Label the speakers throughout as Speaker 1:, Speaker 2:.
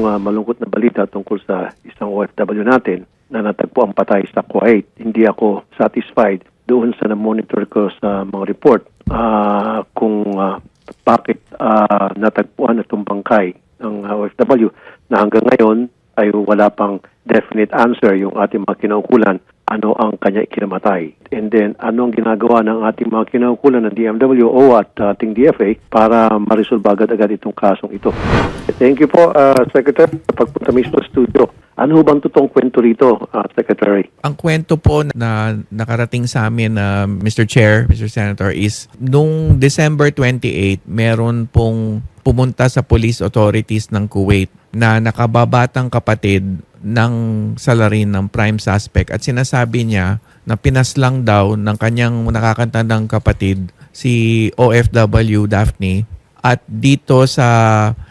Speaker 1: itong ah, malungkot na balita tungkol sa isang OFW natin na natagpo ang patay sa Kuwait. Hindi ako satisfied doon sa na-monitor ko sa mga report ah, kung ah, bakit ah, natagpuan itong bangkay ng OFW na hanggang ngayon ay wala pang definite answer yung ating mga kinaukulan ano ang kanya ikinamatay. And then, anong ginagawa ng ating mga kinaukulan ng DMW o at ating DFA para ma-resolve agad-agad itong kasong ito. Thank you po, uh, Secretary, sa pagpunta mismo sa studio. Ano bang totoong kwento rito, uh, Secretary?
Speaker 2: Ang kwento po na nakarating sa amin, uh, Mr. Chair, Mr. Senator, is nung December 28, meron pong pumunta sa police authorities ng Kuwait na nakababatang kapatid ng salarin ng prime suspect at sinasabi niya na pinaslang daw ng kanyang nakakantandang kapatid si OFW Daphne at dito sa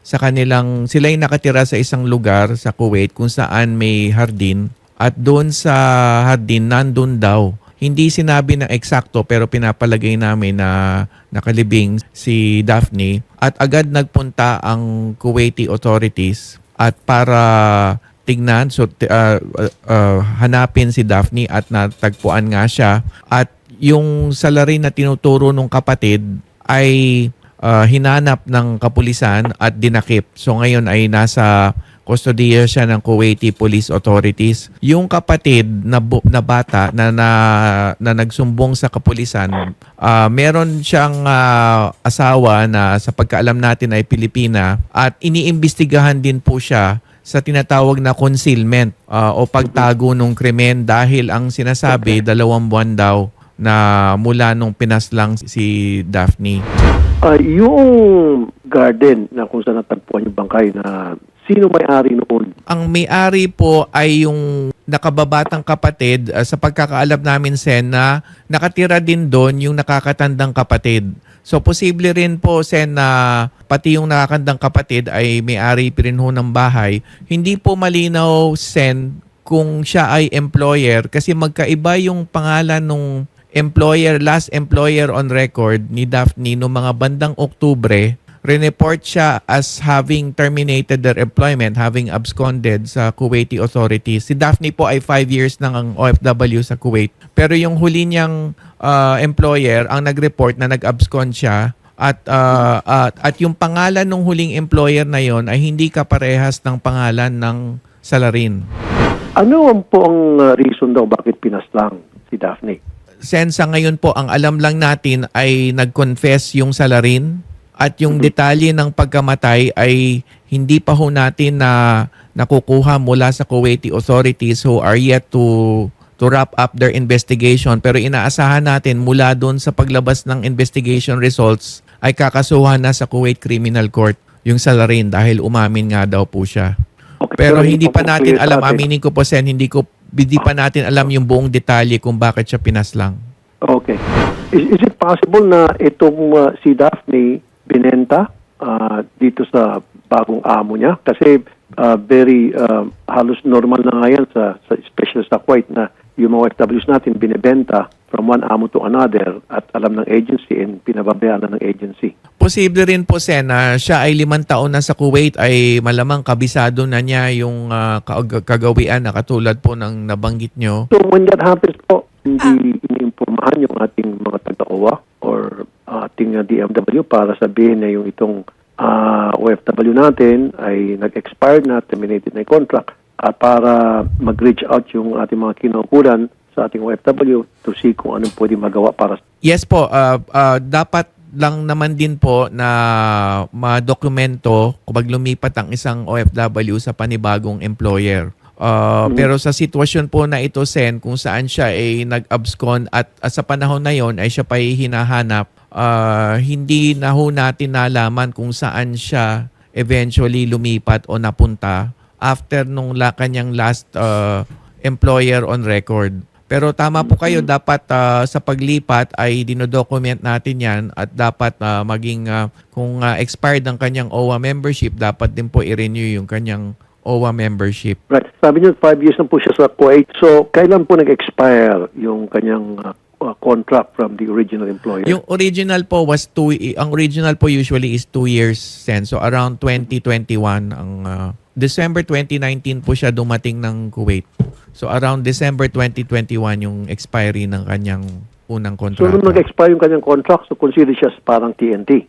Speaker 2: sa kanilang sila ay nakatira sa isang lugar sa Kuwait kung saan may hardin. At doon sa hardin nandun daw. Hindi sinabi ng eksakto pero pinapalagay namin na nakalibing si Daphne. At agad nagpunta ang Kuwaiti authorities. At para tignan so uh, uh, hanapin si Daphne at natagpuan nga siya. At yung salarin na tinuturo ng kapatid ay uh, hinanap ng kapulisan at dinakip. So ngayon ay nasa kustodiya siya ng Kuwaiti Police Authorities. Yung kapatid na, na bata na, na, na nagsumbong sa kapulisan, ah, meron siyang ah, asawa na sa pagkaalam natin ay Pilipina at iniimbestigahan din po siya sa tinatawag na concealment ah, o pagtago ng krimen dahil ang sinasabi dalawang buwan daw na mula nung pinaslang si Daphne.
Speaker 1: Uh, yung garden na kung saan natagpuan yung bangkay na sino may-ari noon?
Speaker 2: Ang may-ari po ay yung nakababatang kapatid uh, sa pagkakaalam namin Sen na nakatira din doon yung nakakatandang kapatid. So posible rin po Sen na pati yung nakakandang kapatid ay may-ari pa rin ho ng bahay. Hindi po malinaw Sen kung siya ay employer kasi magkaiba yung pangalan nung employer, last employer on record ni Daphne noong mga bandang Oktubre, report siya as having terminated their employment, having absconded sa Kuwaiti authorities. Si Daphne po ay 5 years nang ang OFW sa Kuwait. Pero yung huli niyang uh, employer ang nag-report na nag-abscond siya at uh, at at yung pangalan ng huling employer na yon ay hindi kaparehas ng pangalan ng salarin.
Speaker 1: Ano po ang uh, reason daw bakit pinaslang si Daphne?
Speaker 2: Sensa ngayon po, ang alam lang natin ay nag-confess yung salarin at yung detalye ng pagkamatay ay hindi pa ho natin na nakukuha mula sa Kuwaiti authorities who are yet to to wrap up their investigation. Pero inaasahan natin mula doon sa paglabas ng investigation results ay kakasuhan na sa Kuwait Criminal Court yung salarin dahil umamin nga daw po siya.
Speaker 1: Okay,
Speaker 2: Pero hindi pa natin alam, aminin ko po Sen, hindi ko hindi pa natin alam yung buong detalye kung bakit siya pinaslang.
Speaker 1: Okay. Is, is it possible na itong uh, si Daphne binenta uh, dito sa bagong amo niya? Kasi uh, very uh, halos normal na nga yan sa, sa special sa Kuwait na yung mga OFWs natin binibenta from one amo to another at alam ng agency and pinababayaan na ng agency.
Speaker 2: Posible rin po, Sen, na siya ay limang taon na sa Kuwait ay malamang kabisado na niya yung ah, kaag- kagawian na katulad po ng nabanggit nyo.
Speaker 1: So when that happens po, hindi iniimpormahan yung ating mga taga-OWA or ating uh, DMW para sabihin na yung itong uh, OFW natin ay nag-expired na, terminated na yung contract at para mag-reach out yung ating mga kinukulan sa ating OFW to see kung anong pwede magawa para
Speaker 2: Yes po, ah, ah, dapat lang naman din po na madokumento kung lumipat ang isang OFW sa panibagong employer. Ah, Pero sa sitwasyon po na ito, Sen, kung saan siya ay nag-abscond at, at sa panahon na yon ay siya pa ay hinahanap, ah, hindi na ho natin nalaman kung saan siya eventually lumipat o napunta after nung la, kanyang last ah, employer on record. Pero tama po kayo, dapat ah, sa paglipat ay dinodocument natin yan at dapat ah, maging ah, kung ah, expired ang kanyang OWA membership, dapat din po i-renew yung kanyang OWA membership.
Speaker 1: Right. Sabi niyo, five years na po siya sa Kuwait. So, kailan po nag-expire yung kanyang uh, uh, contract from the original employer?
Speaker 2: Yung original po was two, ang original po usually is two years, Sen. So around 2021, ang ah, December 2019 po siya dumating ng Kuwait. So around December 2021 yung expiry ng kanyang unang
Speaker 1: so, nung nag-expire yung kanyang contract, so consider siya parang TNT.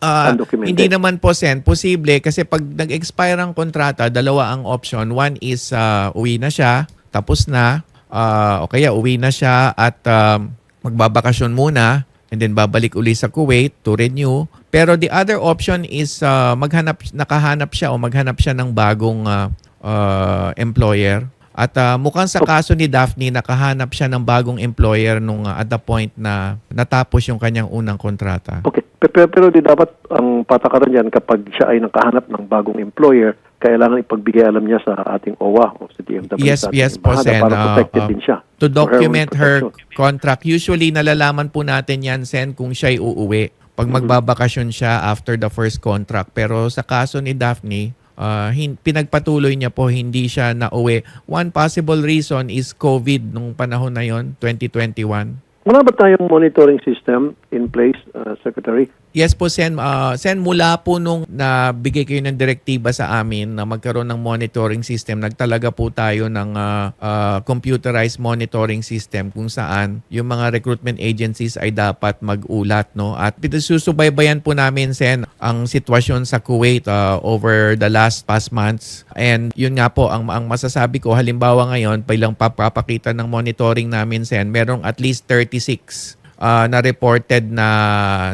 Speaker 2: Ah,
Speaker 1: undocumented.
Speaker 2: hindi naman po, Sen. Posible kasi pag nag-expire ang kontrata, dalawa ang option. One is ah, uwi na siya, tapos na, ah, o kaya uwi na siya at um, magbabakasyon muna and then babalik uli sa Kuwait to renew. Pero the other option is ah, maghanap, nakahanap siya o maghanap siya ng bagong ah, ah, employer. At ah, mukhang sa kaso ni Daphne, nakahanap siya ng bagong employer nung ah, at the point na natapos yung kanyang unang kontrata.
Speaker 1: Okay. Pe- Pero, pero di dapat ang patakaran dyan kapag siya ay nakahanap ng bagong employer, kailangan ipagbigay alam niya sa ating OWA o sa DMW.
Speaker 2: Yes,
Speaker 1: sa
Speaker 2: yes po, Sen.
Speaker 1: Para
Speaker 2: Ah,
Speaker 1: protected
Speaker 2: ah,
Speaker 1: din siya.
Speaker 2: to
Speaker 1: her
Speaker 2: document her
Speaker 1: protection.
Speaker 2: contract. Usually, nalalaman po natin yan, Sen, kung siya'y uuwi. Pag magbabakasyon siya after the first contract. Pero sa kaso ni Daphne, ah, hin- pinagpatuloy niya po, hindi siya nauwi. One possible reason is COVID nung panahon na yon 2021.
Speaker 1: Wala ba tayong monitoring system in place, uh, Secretary?
Speaker 2: Yes po, Sen. Ah, Sen, mula po nung nabigay kayo ng direktiba sa amin na magkaroon ng monitoring system, nagtalaga po tayo ng ah, ah, computerized monitoring system kung saan yung mga recruitment agencies ay dapat mag-ulat. No? At susubaybayan po namin, Sen, ang sitwasyon sa Kuwait ah, over the last past months. And yun nga po, ang, ang masasabi ko, halimbawa ngayon, bilang papapakita ng monitoring namin, Sen, merong at least 36 uh, na reported na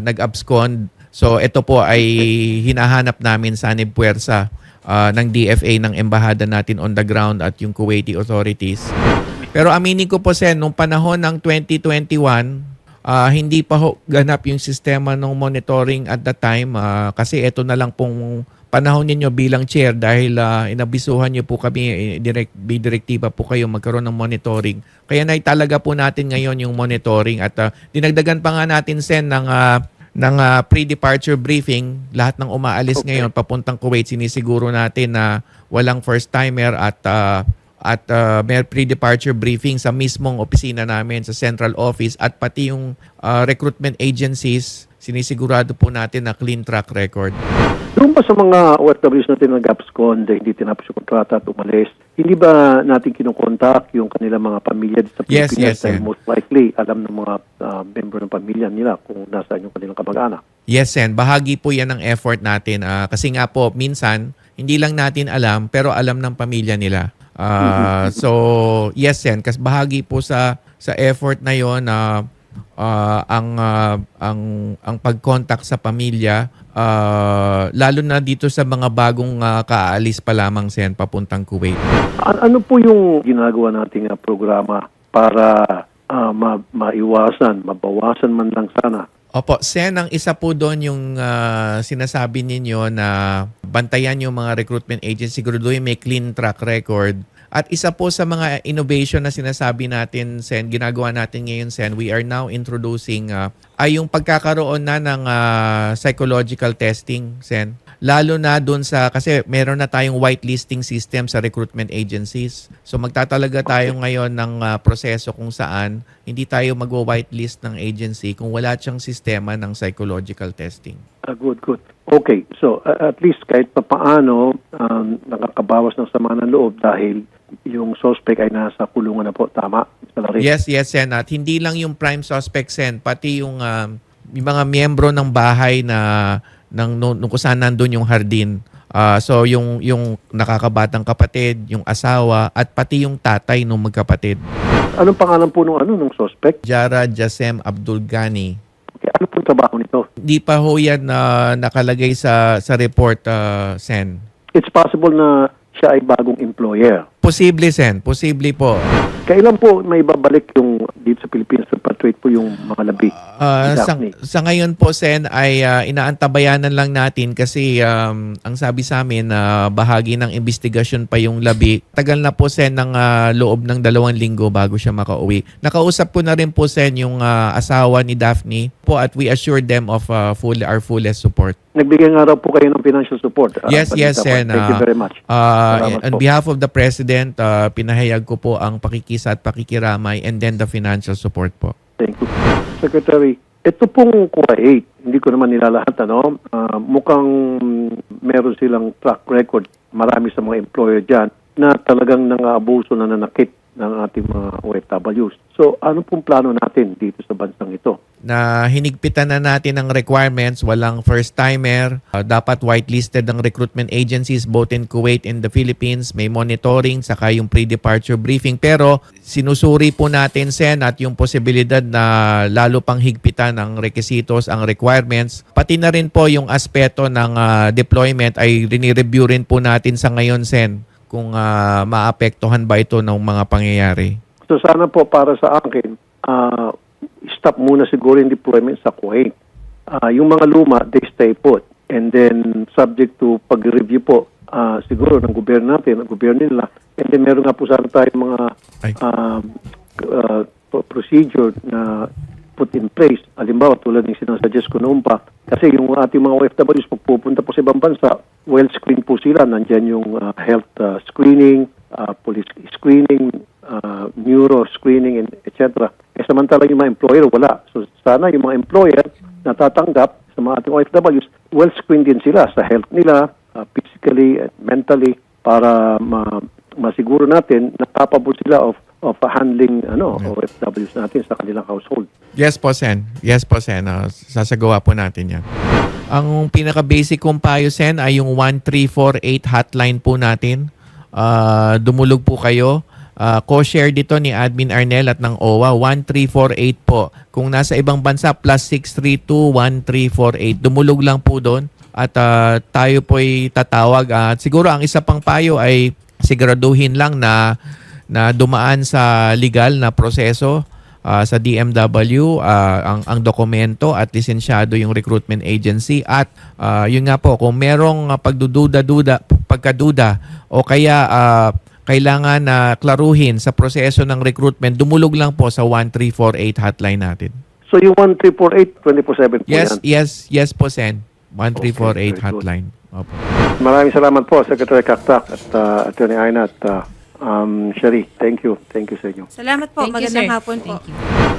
Speaker 2: nag-abscond. So ito po ay hinahanap namin sa Puwersa uh, ng DFA ng embahada natin on the ground at yung Kuwaiti authorities. Pero aminin ko po sen, nung panahon ng 2021, ah, hindi pa ho ganap yung sistema ng monitoring at the time ah, kasi ito na lang pong panahon ninyo bilang chair dahil ah, inabisuhan niyo po kami, eh, direct, may direktiba po kayo magkaroon ng monitoring. Kaya naitalaga po natin ngayon yung monitoring at ah, dinagdagan pa nga natin sen ng ah, ng ah, pre-departure briefing, lahat ng umaalis
Speaker 1: Okay.
Speaker 2: ngayon papuntang Kuwait, sinisiguro natin na walang first timer at ah, at uh, may pre-departure briefing sa mismong opisina namin sa central office at pati yung ah, recruitment agencies, sinisigurado po natin na clean track record.
Speaker 1: Doon ba sa mga OFWs natin na nag-abscond, eh, hindi tinapos yung kontrata at umalis, hindi ba natin kinukontak yung kanilang mga pamilya sa
Speaker 2: Yes,
Speaker 1: Pilipinas?
Speaker 2: yes,
Speaker 1: dahil
Speaker 2: sir.
Speaker 1: most likely, alam ng mga ah, member ng pamilya nila kung nasaan yung kanilang kamag-anak.
Speaker 2: Yes, Sen. Bahagi po yan ng effort natin. Ah, kasi nga po, minsan, hindi lang natin alam, pero alam ng pamilya nila. Ah, So, yes, Sen. Kasi bahagi po sa sa effort na yon na ah, ang, ah, ang, ang pag-contact sa pamilya, ah, lalo na dito sa mga bagong ah, kaalis pa lamang, Sen, papuntang Kuwait.
Speaker 1: An- ano po yung ginagawa nating ah, programa para ah, ma- maiwasan, mabawasan man lang sana
Speaker 2: Opo, Sen, ang isa po doon yung ah, sinasabi ninyo na bantayan yung mga recruitment agency, siguraduhin may clean track record. At isa po sa mga innovation na sinasabi natin, Sen, ginagawa natin ngayon, Sen, we are now introducing ah, ay yung pagkakaroon na ng ah, psychological testing, Sen. Lalo na doon sa, kasi meron na tayong whitelisting system sa recruitment agencies. So magtatalaga tayo ngayon ng ah, proseso kung saan hindi tayo mag-whitelist ng agency kung wala siyang sistema ng psychological testing.
Speaker 1: Ah, good, good. Okay, so a- at least kahit pa paano um, nakakabawas ng sama ng loob dahil yung suspect ay nasa kulungan na po, tama? Mr.
Speaker 2: Yes, yes, Sen. At hindi lang yung prime suspect, Sen, pati yung, um, yung mga miyembro ng bahay na ng, nung, nung kung saan nandun yung hardin. Ah, so yung yung nakakabatang kapatid, yung asawa at pati yung tatay ng magkapatid.
Speaker 1: Anong pangalan po nung ano nung suspect?
Speaker 2: Jara Jasem Abdul Ghani.
Speaker 1: Okay, ano po trabaho nito?
Speaker 2: Di pa ho yan na nakalagay sa sa report, ah, Sen.
Speaker 1: It's possible na siya ay bagong employer.
Speaker 2: Posible, Sen. Posible po.
Speaker 1: Kailan po may babalik yung dito sa Pilipinas repatriate po yung mga labi? Ni
Speaker 2: sa, sa ngayon po, Sen, ay ah, inaantabayanan lang natin kasi um, ang sabi sa amin na bahagi ng investigasyon pa yung labi. Tagal na po, Sen, ng ah, loob ng dalawang linggo bago siya makauwi. Nakausap ko na rin po, Sen, yung ah, asawa ni Daphne po at we assured them of ah, full, our fullest support.
Speaker 1: Nagbigay nga raw po kayo ng financial support. ah,
Speaker 2: Yes, yes. Sen.
Speaker 1: Thank you
Speaker 2: Ah,
Speaker 1: very much.
Speaker 2: Uh,
Speaker 1: Salamat
Speaker 2: on
Speaker 1: po.
Speaker 2: behalf of the President, uh, pinahayag ko po ang pakikisa at pakikiramay and then the financial support po.
Speaker 1: Thank you. Secretary, ito pong Kuwait, hindi ko naman nilalahat, ano, ah, mukhang meron silang track record, marami sa mga employer dyan, na talagang nang-aabuso na nanakit ng ating mga OFWs. So, ano pong plano natin dito sa bansang ito?
Speaker 2: na hinigpitan na natin ang requirements, walang first-timer, uh, dapat whitelisted ang recruitment agencies both in Kuwait and the Philippines, may monitoring, saka yung pre-departure briefing. Pero sinusuri po natin, Sen, at yung posibilidad na lalo pang higpitan ang requisitos, ang requirements, pati na rin po yung aspeto ng uh, deployment ay rinireview rin po natin sa ngayon, Sen, kung uh, maapektuhan ba ito ng mga pangyayari.
Speaker 1: So, sana po para sa akin, ah, stop muna siguro yung deployment sa Kuwait. Ah, yung mga luma, they stay put. And then, subject to pag-review po, ah, siguro ng gobyerno natin, ng gobyerno nila. And then, meron nga po sana tayong mga uh, pro- procedure na put in place. Halimbawa, tulad ng sinasuggest ko noon pa. Kasi yung ating mga OFWs, pag pupunta po sa ibang bansa, well-screened po sila. Nandyan yung ah, health ah, screening, ah, police screening, ah, neuro screening, and etc. Eh, samantala yung mga employer, wala. So, sana yung mga employer na tatanggap sa mga ating OFWs, well-screened din sila sa health nila, ah, physically and mentally, para ma masiguro natin na capable sila of of handling ano OFWs natin sa kanilang household.
Speaker 2: Yes po, Sen. Yes po, Sen. Ah, sasagawa po natin yan. Ang pinaka-basic kong payo, Sen, ay yung 1348 hotline po natin. Ah, dumulog po kayo. Ah, co-share dito ni Admin Arnel at ng OWA, 1348 po. Kung nasa ibang bansa, plus 632-1348. Dumulog lang po doon. At ah, tayo po'y tatawag. At siguro ang isa pang payo ay siguraduhin lang na na dumaan sa legal na proseso ah, sa DMW ah, ang ang dokumento at lisensyado yung recruitment agency at ah, yun nga po kung merong ah, pagdududa-duda pagkaduda o kaya ah, kailangan na klaruhin sa proseso ng recruitment dumulog lang po sa 1348 hotline natin.
Speaker 1: So yung 1348, 24/7 po
Speaker 2: Yes,
Speaker 1: yan.
Speaker 2: yes, yes po Sen.
Speaker 1: Okay,
Speaker 2: 1348
Speaker 1: very good.
Speaker 2: hotline. Opo.
Speaker 1: Maraming salamat po, Secretary Kaktak at uh, Attorney Aina at uh, um, Shari. Thank you. Thank you sa inyo.
Speaker 3: Salamat po.
Speaker 4: Thank you,
Speaker 3: Magandang
Speaker 4: sir.
Speaker 3: hapon po.
Speaker 4: Thank you.